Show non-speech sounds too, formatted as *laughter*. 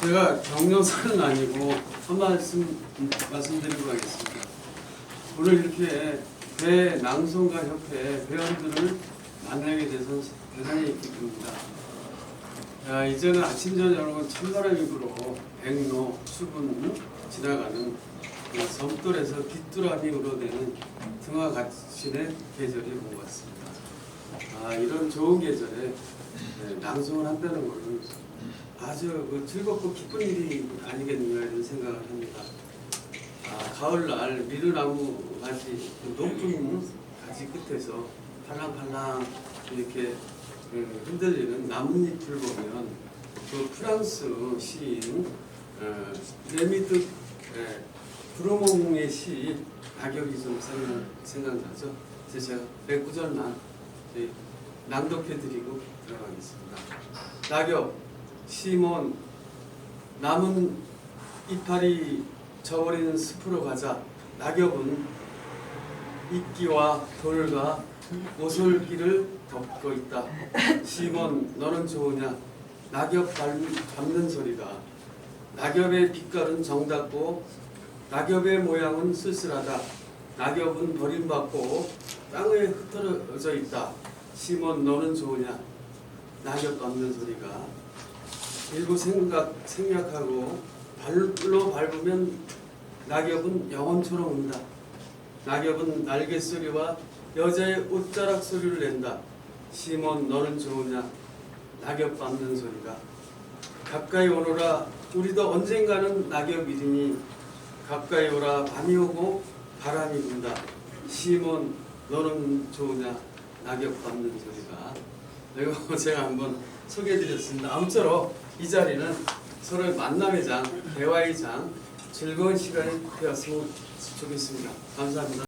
제가 경력사는 아니고 한 말씀 말씀드리고 가겠습니다. 오늘 이렇게 배 낭송가 협회 회원들을 만나게 돼서 대단히 기쁩니다. 야, 이제는 아침 저녁은 찬바람이 불어 백로 수분 지나가는 그 섬돌에서 귀뚜라미 우러대는 등화같이의 계절이 온 것 같습니다. 아, 이런 좋은 계절에 네, 낭송을 한다는 것은 아주 그 즐겁고 기쁜 일이 아니겠는가 이런 생각을 합니다. 아, 가을날 미르나무 가지 그 높은 가지 끝에서 팔랑팔랑 이렇게 그 흔들리는 나뭇잎을 보면 그 프랑스 시인 어, 레미드 예, 브로몽의 시 낙엽이 좀 생각, 생각나죠. 그래서 제가 몇 구절만 예, 낭독해드리고 들어가겠습니다. 낙엽 시몬 남은 이파리 저버리는 숲으로 가자. 낙엽은 이끼와 돌과 오솔길을 덮고 있다. 시몬 너는 좋으냐? 낙엽 밟- 밟는 소리가. 낙엽의 빛깔은 정답고 낙엽의 모양은 쓸쓸하다. 낙엽은 버림받고 땅에 흩어져 있다. 시몬 너는 좋으냐? 낙엽 밟는 소리가 일부 생각, 생략하고 발로 밟으면 낙엽은 영혼처럼 운다. 낙엽은 날개 소리와 여자의 옷자락 소리를 낸다. 시몬 너는 좋으냐? 낙엽 밟는 소리가 가까이 오너라 우리도 언젠가는 낙엽이리니 가까이 오라 밤이 오고 바람이 분다. 시몬 너는 좋으냐? 낙엽 밟는 소리가 이거 *laughs* 제가 한번 소개해드렸습니다. 아무쪼록 이 자리는 서로의 만남의 장, 대화의 장, 즐거운 시간이 되었으면 좋겠습니다. 감사합니다.